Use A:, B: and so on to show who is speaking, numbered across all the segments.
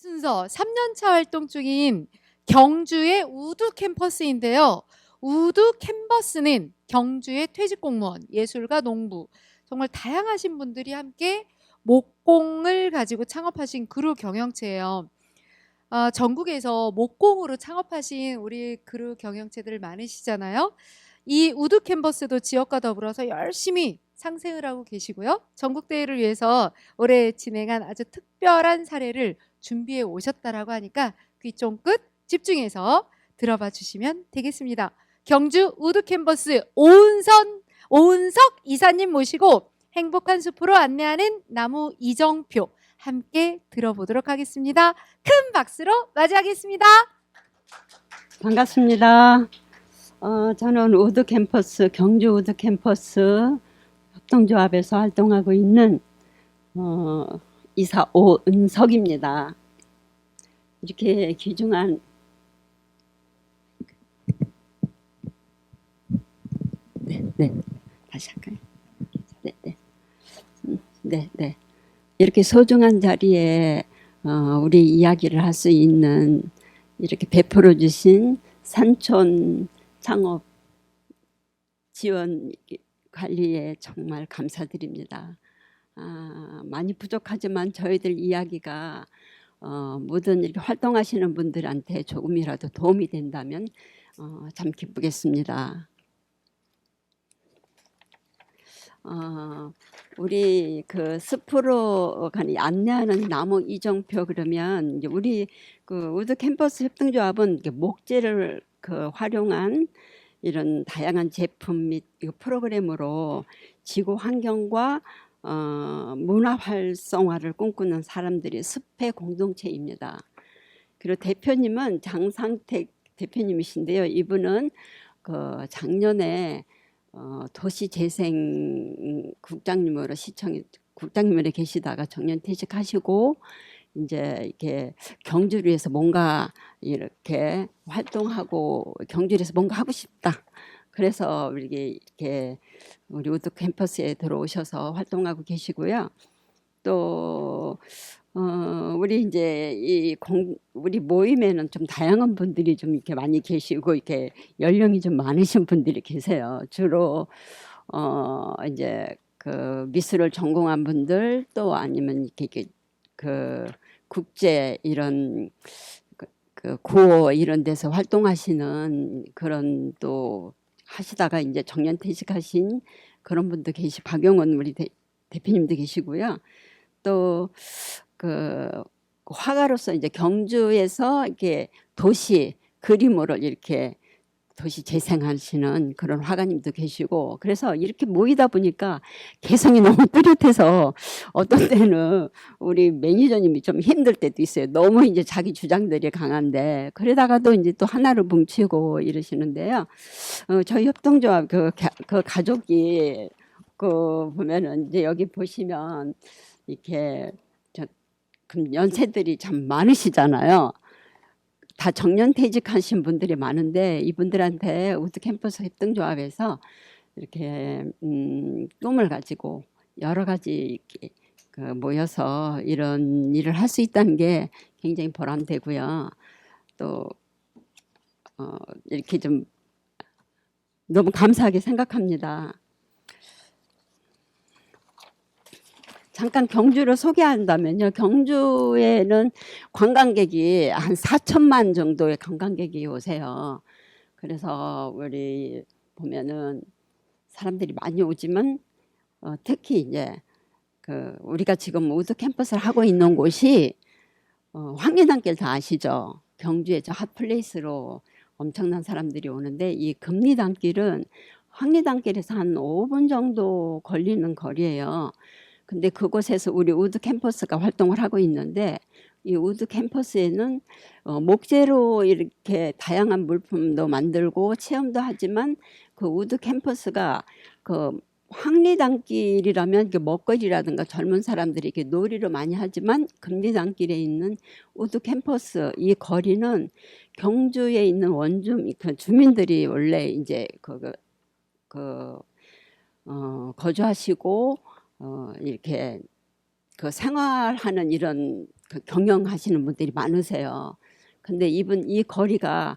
A: 순서 3년차 활동 중인 경주의 우두 캠퍼스인데요. 우두 캠퍼스는 경주의 퇴직 공무원, 예술가, 농부 정말 다양하신 분들이 함께 목공을 가지고 창업하신 그룹 경영체예요. 아, 전국에서 목공으로 창업하신 우리 그룹 경영체들 많으시잖아요. 이 우드 캠퍼스도 지역과 더불어서 열심히 상생을 하고 계시고요. 전국 대회를 위해서 올해 진행한 아주 특별한 사례를 준비해 오셨다라고 하니까 귀 쫑긋 집중해서 들어봐 주시면 되겠습니다. 경주 우드 캠퍼스 오은선 오은석 이사님 모시고 행복한 숲으로 안내하는 나무 이정표 함께 들어보도록 하겠습니다. 큰 박수로 맞이하겠습니다.
B: 반갑습니다. 어, 저는 우드 캠퍼스 경주 우드 캠퍼스 협동조합에서 활동하고 있는 어, 이사 오은석입니다. 이렇게 귀중한 네, 네, 다시 할까요? 네, 네, 음, 네, 네. 이렇게 소중한 자리에 어, 우리 이야기를 할 수 있는 이렇게 베풀어 주신 산촌 창업 지원 관리에 정말 감사드립니다. 아, 많이 부족하지만 저희들 이야기가 어, 모든 이렇게 활동하시는 분들한테 조금이라도 도움이 된다면 어, 참 기쁘겠습니다. 어, 우리 그 숲으로 가는 안내하는 나무 이정표 그러면 우리 그 우드 캠퍼스 협동조합은 목재를 그 활용한 이런 다양한 제품 및 프로그램으로 지구 환경과 어, 문화 활성화를 꿈꾸는 사람들이 숲의 공동체입니다. 그리고 대표님은 장상택 대표님이신데요. 이분은 그 작년에 어, 도시재생 국장님으로 시청 국장님으로 계시다가 정년 퇴직하시고 이제 이렇게 경주를 위해서 뭔가 이렇게 활동하고 경주를 위해서 뭔가 하고 싶다. 그래서 이렇게 이렇게 우리 우드 캠퍼스에 들어오셔서 활동하고 계시고요. 또 어, 우리 이제 이 공, 우리 모임에는 좀 다양한 분들이 좀 이렇게 많이 계시고 이렇게 연령이 좀 많으신 분들이 계세요. 주로 어 이제 그 미술을 전공한 분들 또 아니면 이렇게, 이렇게 그 국제 이런 그, 그 구호 이런 데서 활동하시는 그런 또 하시다가 이제 정년 퇴직하신 그런 분도 계시 박용원 우리 대, 대표님도 계시고요. 또 그 화가로서 이제 경주에서 이렇게 도시 그림으로 이렇게 도시 재생하시는 그런 화가님도 계시고 그래서 이렇게 모이다 보니까 개성이 너무 뚜렷해서 어떤 때는 우리 매니저님이 좀 힘들 때도 있어요. 너무 이제 자기 주장들이 강한데 그러다가도 이제 또 하나를 뭉치고 이러시는데요. 어, 저희 협동조합 그, 가- 그 가족이 그 보면은 이제 여기 보시면 이렇게 저 연세들이 참 많으시잖아요. 다 정년 퇴직하신 분들이 많은데 이분들한테 우드 캠퍼스 협동조합에서 이렇게 음, 꿈을 가지고 여러 가지 그 모여서 이런 일을 할 수 있다는 게 굉장히 보람되고요. 또 어, 이렇게 좀 너무 감사하게 생각합니다. 잠깐 경주를 소개한다면요. 경주에는 관광객이 한 4천만 정도의 관광객이 오세요. 그래서 우리 보면은 사람들이 많이 오지만 어, 특히 이제 그 우리가 지금 우드 캠퍼스를 하고 있는 곳이 어, 황리단길 다 아시죠? 경주의 저 핫플레이스로 엄청난 사람들이 오는데 이 금리단길은 황리단길에서 한 5분 정도 걸리는 거리예요. 근데 그곳에서 우리 우드 캠퍼스가 활동을 하고 있는데 이 우드 캠퍼스에는 어, 목재로 이렇게 다양한 물품도 만들고 체험도 하지만 그 우드 캠퍼스가 그 황리단길이라면 먹거리라든가 젊은 사람들이 이렇게 놀이를 많이 하지만 금리단길에 있는 우드 캠퍼스 이 거리는 경주에 있는 원주 그 주민들이 원래 이제 그, 그 어, 거주하시고 어, 이렇게 그 생활하는 이런 그 경영하시는 분들이 많으세요. 근데 이분 이 거리가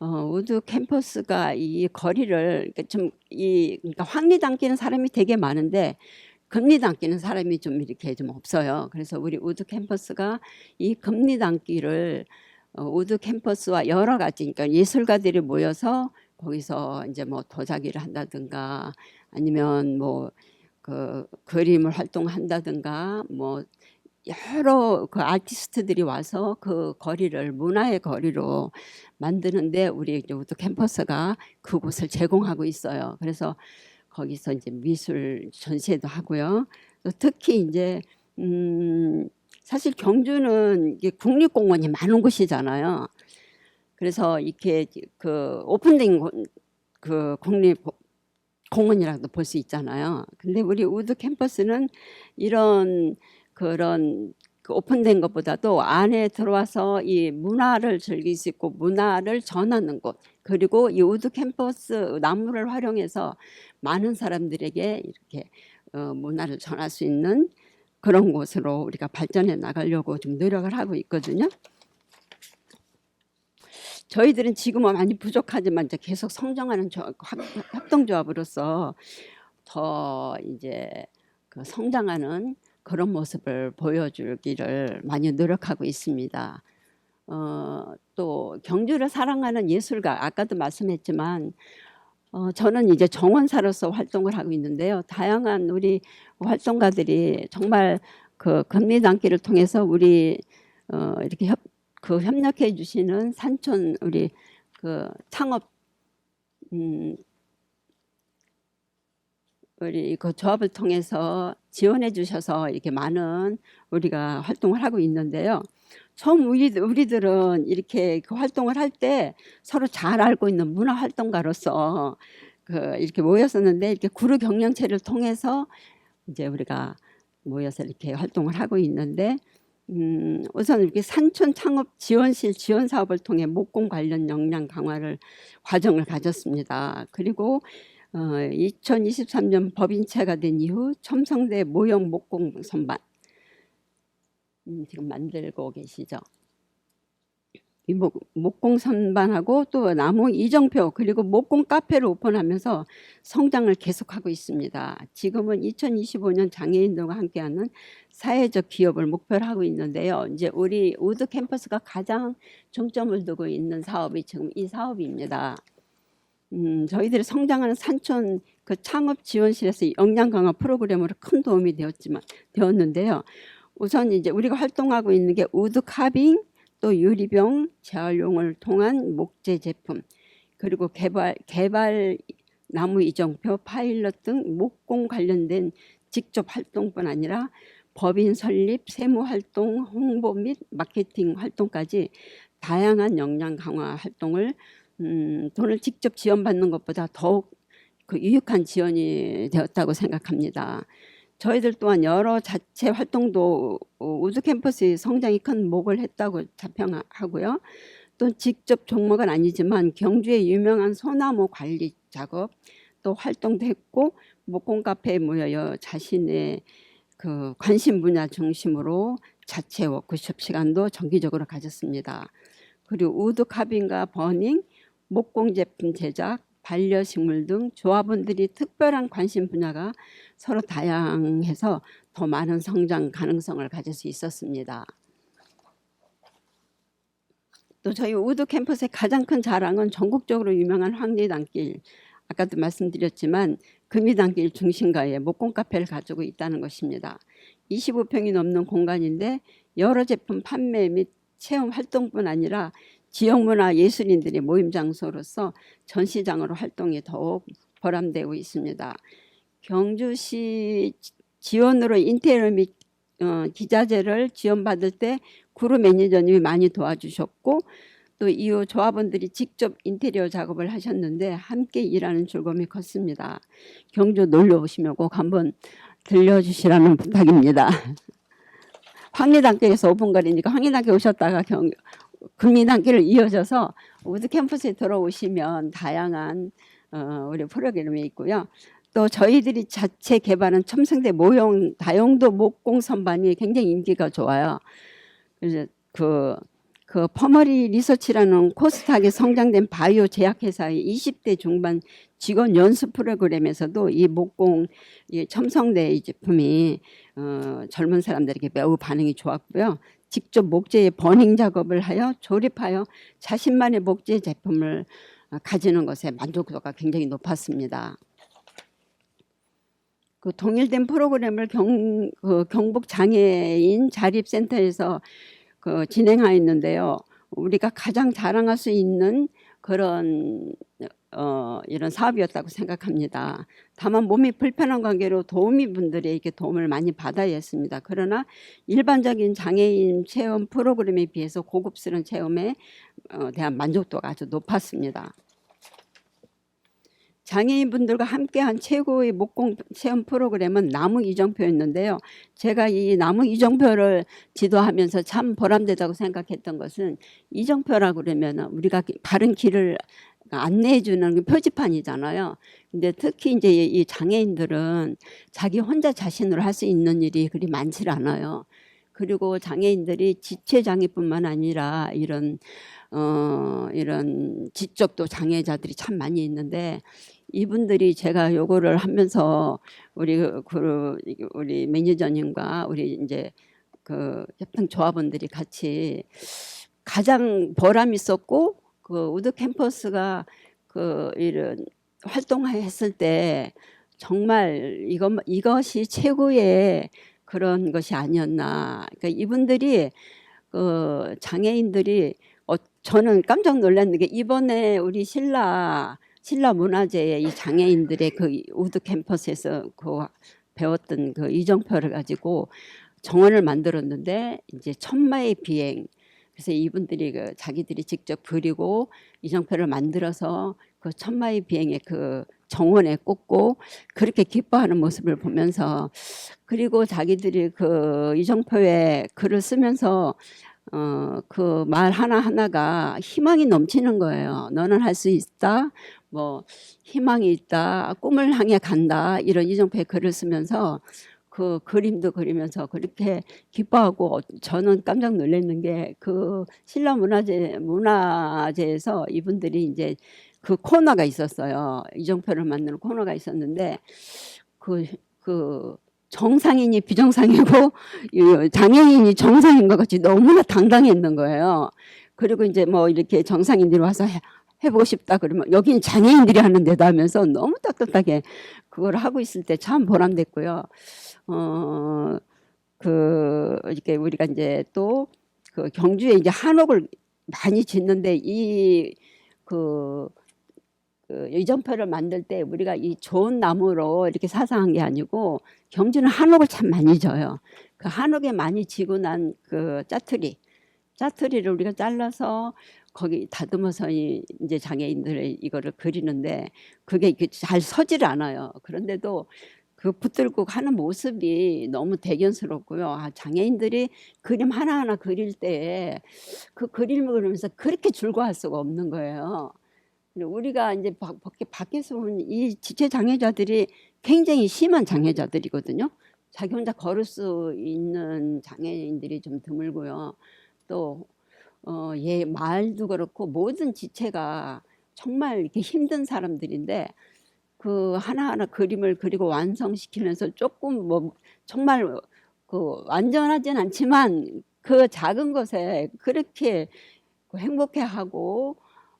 B: 어, 우드 캠퍼스가 이 거리를 좀이 그러니까 황리 담기는 사람이 되게 많은데 금리 담기는 사람이 좀 이렇게 좀 없어요. 그래서 우리 우드 캠퍼스가 이 금리 담기를 어, 우드 캠퍼스와 여러 가지 그러니까 예술가들이 모여서 거기서 이제 뭐 도자기를 한다든가 아니면 뭐 그 그림을 활동한다든가 뭐 여러 그 아티스트들이 와서 그 거리를 문화의 거리로 만드는데 우리 이제 우드 캠퍼스가 그곳을 제공하고 있어요. 그래서 거기서 이제 미술 전시회도 하고요. 또 특히 이제 음 사실 경주는 이게 국립공원이 많은 곳이잖아요. 그래서 이렇게 그 오픈된 곳- 그 국립 공원이라도 볼 수 있잖아요. 근데 우리 우드 캠퍼스는 이런 그런 그 오픈된 것보다도 안에 들어와서 이 문화를 즐길 수 있고 문화를 전하는 곳 그리고 이 우드 캠퍼스 나무를 활용해서 많은 사람들에게 이렇게 어, 문화를 전할 수 있는 그런 곳으로 우리가 발전해 나가려고 좀 노력을 하고 있거든요. 저희들은 지금은 많이 부족하지만 이제 계속 성장하는 조- 합- 협동조합으로서 더 이제 그 성장하는 그런 모습을 보여주기를 많이 노력하고 있습니다. 어, 또 경주를 사랑하는 예술가 아까도 말씀했지만 어, 저는 이제 정원사로서 활동을 하고 있는데요. 다양한 우리 활동가들이 정말 그 금리단길을 통해서 우리 어, 이렇게 협, 그 협력해 주시는 산촌 우리 그 창업 음, 우리 그 조합을 통해서 지원해 주셔서 이렇게 많은 우리가 활동을 하고 있는데요. 처음 우리, 우리들은 이렇게 그 활동을 할 때 서로 잘 알고 있는 문화 활동가로서 그 이렇게 모였었는데 이렇게 구루 경영체를 통해서 이제 우리가 모여서 이렇게 활동을 하고 있는데 음, 우선 이렇게 산촌 창업 지원실 지원 사업을 통해 목공 관련 역량 강화를 과정을 가졌습니다. 그리고 어, 2023년 법인체가 된 이후 첨성대 모형 목공 선반 음, 지금 만들고 계시죠. 이 목, 목공 선반하고 또 나무 이정표 그리고 목공 카페를 오픈하면서 성장을 계속하고 있습니다. 지금은 2025년 장애인들과 함께하는 사회적 기업을 목표로 하고 있는데요. 이제 우리 우드 캠퍼스가 가장 중점을 두고 있는 사업이 지금 이 사업입니다. 음, 저희들이 성장하는 산촌 그 창업 지원실에서 역량 강화 프로그램으로 큰 도움이 되었지만 되었는데요. 우선 이제 우리가 활동하고 있는 게 우드 카빙 또 유리병 재활용을 통한 목재 제품 그리고 개발 개발 나무 이정표 파일럿 등 목공 관련된 직접 활동뿐 아니라 법인 설립, 세무 활동, 홍보 및 마케팅 활동까지 다양한 역량 강화 활동을 음, 돈을 직접 지원받는 것보다 더욱 그 유익한 지원이 되었다고 생각합니다. 저희들 또한 여러 자체 활동도 어, 우드 캠퍼스의 성장이 큰 목을 했다고 자평하고요. 또 직접 종목은 아니지만 경주의 유명한 소나무 관리 작업 또 활동도 했고 목공 카페에 모여 자신의 그 관심 분야 중심으로 자체 워크숍 시간도 정기적으로 가졌습니다. 그리고 우드 카빙과 버닝, 목공 제품 제작, 반려식물 등 조합원들이 특별한 관심 분야가 서로 다양해서 더 많은 성장 가능성을 가질 수 있었습니다. 또 저희 우드 캠퍼스의 가장 큰 자랑은 전국적으로 유명한 황리단길 아까도 말씀드렸지만 금이단길 중심가에 목공 카페를 가지고 있다는 것입니다. 25평이 넘는 공간인데 여러 제품 판매 및 체험 활동뿐 아니라 지역 문화 예술인들의 모임 장소로서 전시장으로 활동이 더욱 보람되고 있습니다. 경주시 지원으로 인테리어 및 어, 기자재를 지원받을 때 구루 매니저님이 많이 도와주셨고 또 이후 조합원들이 직접 인테리어 작업을 하셨는데 함께 일하는 즐거움이 컸습니다. 경주 놀러 오시면 꼭 한번 들려주시라는 부탁입니다. 황리단길에서 5분 거리니까 황리단길 오셨다가 경, 금리단길을 이어져서 우드 캠퍼스에 들어오시면 다양한 어, 우리 프로그램이 있고요. 또 저희들이 자체 개발한 첨성대 모형 다용도 목공 선반이 굉장히 인기가 좋아요. 그래서 그, 그 퍼머리 리서치라는 코스닥에 성장된 바이오 제약회사의 20대 중반 직원 연수 프로그램에서도 이 목공 이 첨성대 이 제품이 어, 젊은 사람들에게 매우 반응이 좋았고요. 직접 목재의 버닝 작업을 하여 조립하여 자신만의 목재 제품을 어, 가지는 것에 만족도가 굉장히 높았습니다. 그 동일된 프로그램을 경, 그 경북 장애인 자립센터에서 그 진행하였는데요. 우리가 가장 자랑할 수 있는 그런 어, 이런 사업이었다고 생각합니다. 다만 몸이 불편한 관계로 도우미 분들에게 도움을 많이 받아야 했습니다. 그러나 일반적인 장애인 체험 프로그램에 비해서 고급스러운 체험에 어, 대한 만족도가 아주 높았습니다. 장애인분들과 함께한 최고의 목공 체험 프로그램은 나무 이정표였는데요. 제가 이 나무 이정표를 지도하면서 참 보람되다고 생각했던 것은 이정표라고 그러면 우리가 바른 길을 안내해 주는 그 표지판이잖아요. 근데 특히 이제 이 장애인들은 자기 혼자 자신으로 할 수 있는 일이 그리 많지 않아요. 그리고 장애인들이 지체 장애뿐만 아니라 이런 어 이런 지적도 장애자들이 참 많이 있는데 이분들이 제가 요거를 하면서 우리 그- 그 우리 매니저님과 우리 이제 그 협동 조합원들이 같이 가장 보람 있었고 그 우드 캠퍼스가 그 이런 활동했을 때 정말 이것 이것이 최고의 그런 것이 아니었나. 그러니까 이분들이 그 장애인들이 어, 저는 깜짝 놀랐는 게 이번에 우리 신라 신라 문화재의 이 장애인들의 그 우드 캠퍼스에서 그 배웠던 그 이정표를 가지고 정원을 만들었는데 이제 천마의 비행 그래서 이분들이 그 자기들이 직접 그리고 이정표를 만들어서 그 천마의 비행의 그 정원에 꽂고 그렇게 기뻐하는 모습을 보면서 그리고 자기들이 그 이정표에 글을 쓰면서 어 그 말 하나 하나가 희망이 넘치는 거예요. 너는 할 수 있다. 뭐 희망이 있다. 꿈을 향해 간다. 이런 이정표에 글을 쓰면서 그 그림도 그리면서 그렇게 기뻐하고 어, 저는 깜짝 놀랐는 게 그 신라 문화재 문화재에서 이분들이 이제 그 코너가 있었어요. 이정표를 만드는 코너가 있었는데 그그 정상인이 비정상이고 이 장애인이 정상인 것 같이 너무나 당당했는 거예요. 그리고 이제 뭐 이렇게 정상인들이 와서 해, 해보고 싶다 그러면 여긴 장애인들이 하는 데다 하면서 너무 따뜻하게 그걸 하고 있을 때 참 보람됐고요. 어, 그, 이렇게 우리가 이제 또 그 경주에 이제 한옥을 많이 짓는데 이, 그, 그 이정표를 만들 때 우리가 이 좋은 나무로 이렇게 사상한 게 아니고 경주는 한옥을 참 많이 져요. 그 한옥에 많이 지고 난 그 짜투리, 짜투리를 우리가 잘라서 거기 다듬어서 이- 이제 장애인들의 이거를 그리는데 그게 잘 서질 않아요. 그런데도 그 붙들고 하는 모습이 너무 대견스럽고요. 아, 장애인들이 그림 하나하나 그릴 때 그 그림을 그리면서 그렇게 즐거워할 수가 없는 거예요. 우리가 이제 밖에서 보는 이 지체 장애자들이 굉장히 심한 장애자들이거든요. 자기 혼자 걸을 수 있는 장애인들이 좀 드물고요. 또 어, 얘 말도 그렇고 모든 지체가 정말 이렇게 힘든 사람들인데 그 하나하나 그림을 그리고 완성시키면서 조금 뭐 정말 그 완전하진 않지만 그 작은 것에 그렇게 그 행복해하고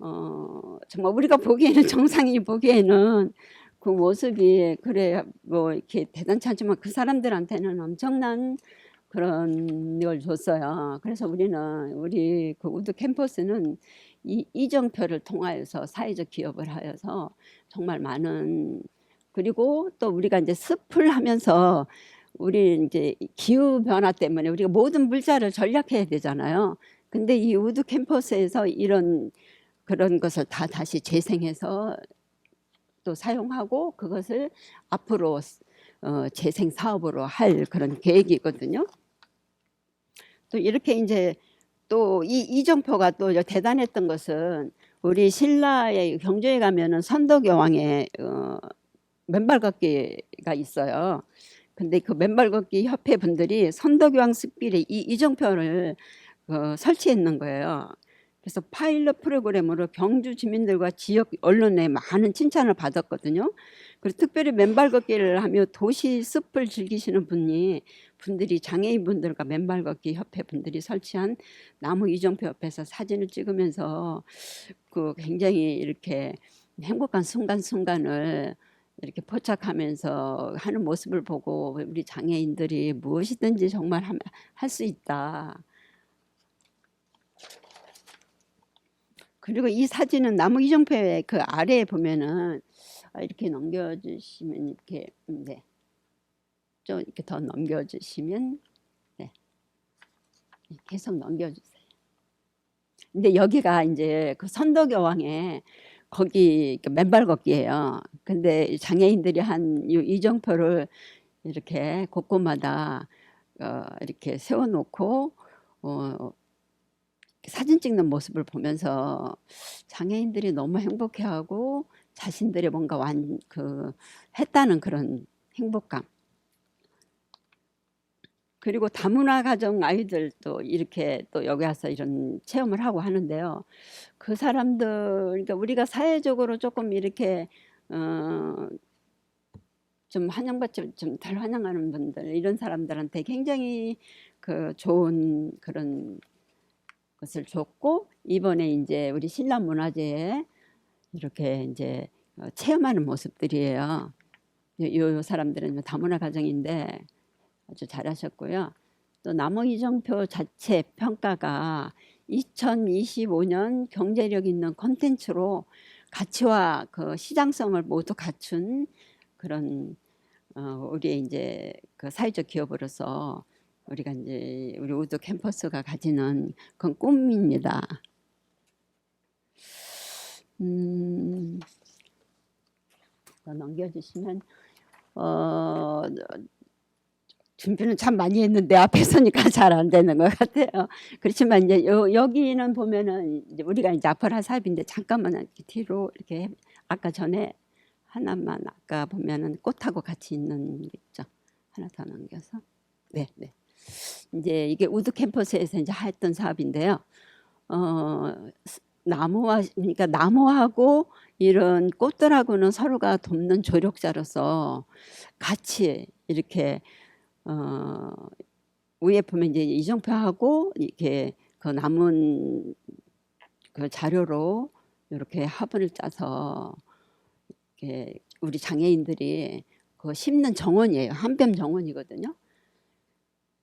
B: 어 정말 우리가 보기에는 정상인이 보기에는 그 모습이 그래 뭐 이렇게 대단치 않지만 그 사람들한테는 엄청난 그런 걸 줬어요. 그래서 우리는 우리 그 우드 캠퍼스는 이 이정표를 통하여서 사회적 기업을 하여서 정말 많은 그리고 또 우리가 이제 숲을 하면서 우리 이제 기후 변화 때문에 우리가 모든 물자를 전략해야 되잖아요. 근데 이 우드 캠퍼스에서 이런 그런 것을 다 다시 재생해서 또 사용하고 그것을 앞으로 어, 재생 사업으로 할 그런 계획이거든요. 또 이렇게 이제 또 이 이정표가 또 대단했던 것은 우리 신라의 경주에 가면은 선덕여왕의 어, 맨발 걷기가 있어요. 근데 그 맨발 걷기 협회 분들이 선덕여왕 숲길에 이 이정표를 어, 설치했는 거예요. 그래서 파일럿 프로그램으로 경주 주민들과 지역 언론에 많은 칭찬을 받았거든요. 그리고 특별히 맨발 걷기를 하며 도시 숲을 즐기시는 분이 분들이 장애인 분들과 맨발 걷기 협회 분들이 설치한 나무 이정표 옆에서 사진을 찍으면서 그 굉장히 이렇게 행복한 순간순간을 이렇게 포착하면서 하는 모습을 보고 우리 장애인들이 무엇이든지 정말 할 수 있다. 그리고 이 사진은 나무 이정표의 그 아래에 보면은 아, 이렇게 넘겨주시면 이렇게 음, 네. 좀 이렇게 더 넘겨주시면 네. 계속 넘겨주세요. 근데 여기가 이제 그 선덕여왕의 거기 그 맨발 걷기예요. 근데 장애인들이 한이 이정표를 이렇게 곳곳마다 어, 이렇게 세워놓고 어, 사진 찍는 모습을 보면서 장애인들이 너무 행복해하고 자신들이 뭔가 완 그 했다는 그런 행복감. 그리고 다문화 가정 아이들도 이렇게 또 여기 와서 이런 체험을 하고 하는데요. 그 사람들 그러니까 우리가 사회적으로 조금 이렇게 어, 좀 환영받지 좀 덜 환영하는 분들 이런 사람들한테 굉장히 그 좋은 그런 것을 줬고 이번에 이제 우리 신라 문화제에 이렇게 이제 어, 체험하는 모습들이에요. 요, 요 사람들은 다문화 가정인데 아주 잘하셨고요. 또 남호 이정표 자체 평가가 2025년 경제력 있는 콘텐츠로 가치와 그 시장성을 모두 갖춘 그런 어, 우리의 이제 그 사회적 기업으로서 우리가 이제 우리 우드 캠퍼스가 가지는 그건 꿈입니다. 음, 더 넘겨주시면 어, 준비는 참 많이 했는데 앞에 서니까 잘 안 되는 것 같아요. 그렇지만 이제 요, 여기는 보면은 이제 우리가 이제 한 사업인데 잠깐만 이렇게 뒤로 이렇게 해- 아까 전에 하나만 아까 보면은 꽃하고 같이 있는 게 있죠. 하나 더 넘겨서 네, 네. 이제 이게 우드 캠퍼스에서 이제 했던 사업인데요. 어, 스- 나무와 그러니까 나무하고 이런 꽃들하고는 서로가 돕는 조력자로서 같이 이렇게 어, 위에 보면 이제 이정표하고 이렇게 그 남은 그 자료로 이렇게 화분을 짜서 이렇게 우리 장애인들이 그 심는 정원이에요. 한뼘 정원이거든요.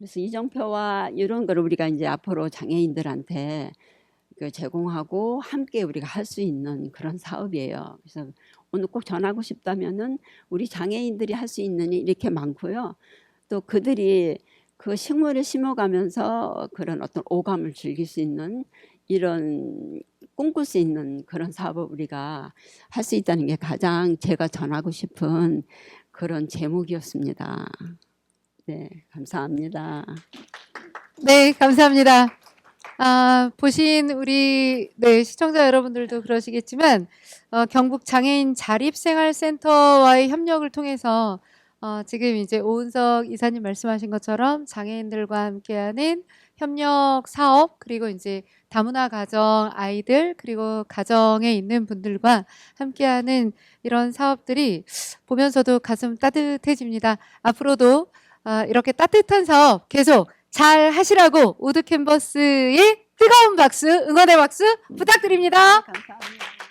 B: 그래서 이정표와 이런 걸 우리가 이제 앞으로 장애인들한테 그 제공하고 함께 우리가 할 수 있는 그런 사업이에요. 그래서 오늘 꼭 전하고 싶다면은 우리 장애인들이 할 수 있는 일 이렇게 많고요. 또 그들이 그 식물을 심어가면서 그런 어떤 오감을 즐길 수 있는 이런 꿈꿀 수 있는 그런 사업을 우리가 할 수 있다는 게 가장 제가 전하고 싶은 그런 제목이었습니다. 네, 감사합니다.
A: 네, 감사합니다. 아, 보신 우리 네, 시청자 여러분들도 그러시겠지만 어, 경북 장애인 자립생활센터와의 협력을 통해서 어, 지금 이제 오은석 이사님 말씀하신 것처럼 장애인들과 함께하는 협력 사업 그리고 이제 다문화 가정 아이들 그리고 가정에 있는 분들과 함께하는 이런 사업들이 보면서도 가슴 따뜻해집니다. 앞으로도 아, 이렇게 따뜻한 사업 계속 잘 하시라고 우드 캔버스의 뜨거운 박수, 응원의 박수 부탁드립니다.
B: 감사합니다.